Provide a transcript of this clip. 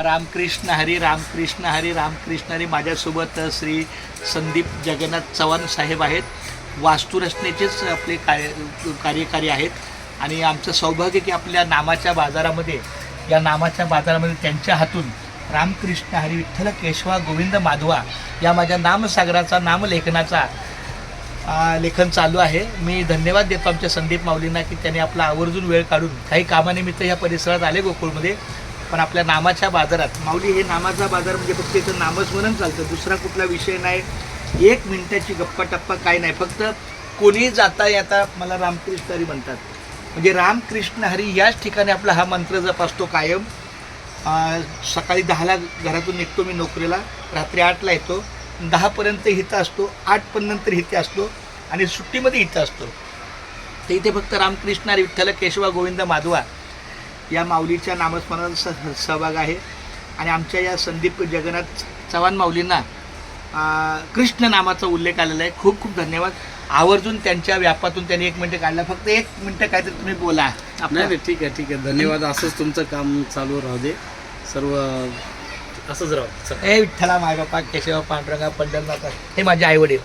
रामकृष्ण हरी रामकृष्ण हरी रामकृष्ण हरी माझ्यासोबत श्री संदीप जगन्नाथ चव्हाण साहेब आहेत. वास्तुरचनेचेच आपले कार्य कार्यकारी आहेत. आणि आमचं सौभाग्य की आपल्या नामाच्या बाजारामध्ये या नामाच्या बाजारामध्ये त्यांच्या हातून रामकृष्ण हरी विठ्ठल केशवा गोविंद माधवा या माझ्या नामसागराचा नामलेखनाचा लेखन चालू आहे. मी धन्यवाद देतो आमच्या संदीप माऊलींना की त्यांनी आपला आवर्जून वेळ काढून काही कामानिमित्त या परिसरात आले गोकुळमध्ये. पण आपल्या नामाच्या बाजारात. माऊली हे नामाचा बाजार म्हणजे फक्त इथं नामस्मरण चालतं. दुसरा कुठला विषय नाही. एक मिनिटाची गप्पा टप्पा काय नाही. फक्त कोणी जाता येता मला रामकृष्ण हरी म्हणतात. म्हणजे रामकृष्ण हरी याच ठिकाणी आपला हा मंत्र जप असतो कायम सकाळी दहाला घरातून निघतो मी नोकरीला. रात्री आठला येतो. दहापर्यंत इथं असतो. आठपर्यंत इथे असतो. आणि सुट्टीमध्ये इथं असतो. तर इथे फक्त रामकृष्ण हरी विठ्ठल केशवा गोविंद माधवा या माऊलीच्या नामस्मरणात स सहभाग आहे. आणि आमच्या या संदीप जगन्नाथ चव्हाण माऊलींना कृष्ण नामाचा उल्लेख आलेला आहे. खूप खूप धन्यवाद. आवर्जून त्यांच्या व्यापातून त्यांनी एक मिनटं काढला. फक्त एक मिनटं काहीतरी तुम्ही बोला. नाही ठीक आहे ठीक आहे. धन्यवाद. असंच तुमचं काम चालू राहू दे. सर्व असंच राहू. हे विठ्ठला माय बापा केशव पांडुरंगा पंढरनाथ हे माझे आई वडील